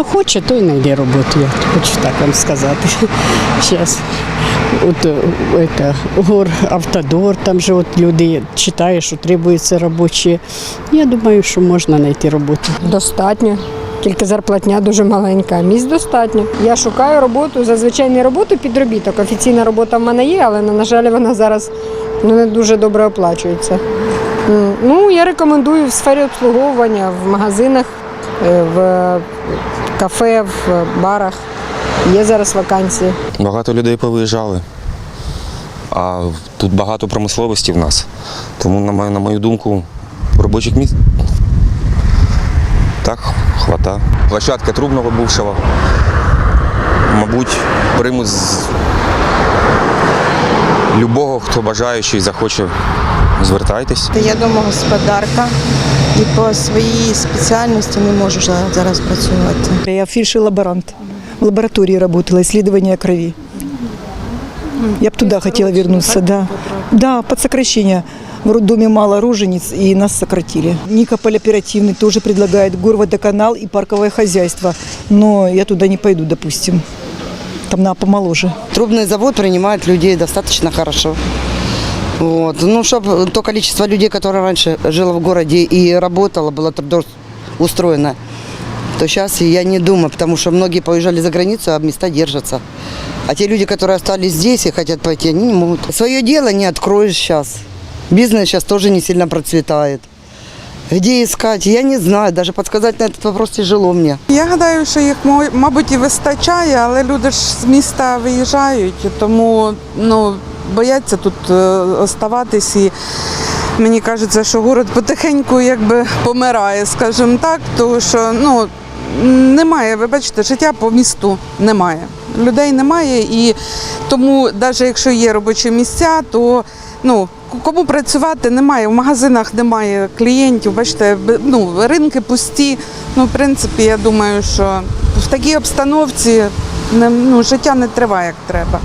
Хто хоче, той знайде роботу, я хочу так вам сказати. Зараз. От е, это, гор автодор, там же от люди читають, що требуються робочі. Я думаю, що можна знайти роботу. Достатньо. Тільки зарплатня дуже маленька. Місць достатньо. Я шукаю роботу, зазвичай не роботу підробіток. Офіційна робота в мене є, але на жаль, вона зараз ну, не дуже добре оплачується. Ну, я рекомендую в сфері обслуговування, в магазинах, в кафе, в барах. Є зараз вакансії. Багато людей повиїжджали. А тут багато промисловості в нас. Тому, на мою, на мою думку, робочих місць так хвата. Площадка трубного бувшого. Мабуть, приймуть з любого, хто бажаючий, захоче, звертайтесь. Я домогосподарка і по своїй спеціальності не можу жа- зараз працювати. Я фельдшер-лаборант. В лаборатории работала, исследование крови. Я бы туда хотела вернуться, да. Да, под сокращение. В роддоме мало рожениц, и нас сократили. Никополь оперативный тоже предлагает горводоканал и парковое хозяйство. Но я туда не пойду, допустим. Там надо помоложе. Трубный завод принимает людей достаточно хорошо. Вот. Ну, чтобы то количество людей, которое раньше жило в городе и работало, было трудоустроено, то сейчас я не думаю, потому что многие поуезжали за границу, а места держатся. А те люди, которые остались здесь и хотят пойти, они не могут. Свое дело не откроешь сейчас. Бизнес сейчас тоже не сильно процветает. Где искать, я не знаю. Даже подсказать на этот вопрос тяжело мне. Я гадаю, що їх мо- мабуть і вистачає, але люди ж з міста виїжджають, тому ну, бояться тут е, оставатись. І мені кажеться, що город потихеньку якби помирає, скажімо так, тому що ну, немає, ви бачите, життя по місту немає. Людей немає, і тому, навіть якщо є робочі місця, то ну, кому працювати немає, в магазинах немає клієнтів, бачите, ну, ринки пусті. Ну, в принципі, я думаю, що в такій обстановці ну, життя не триває як треба.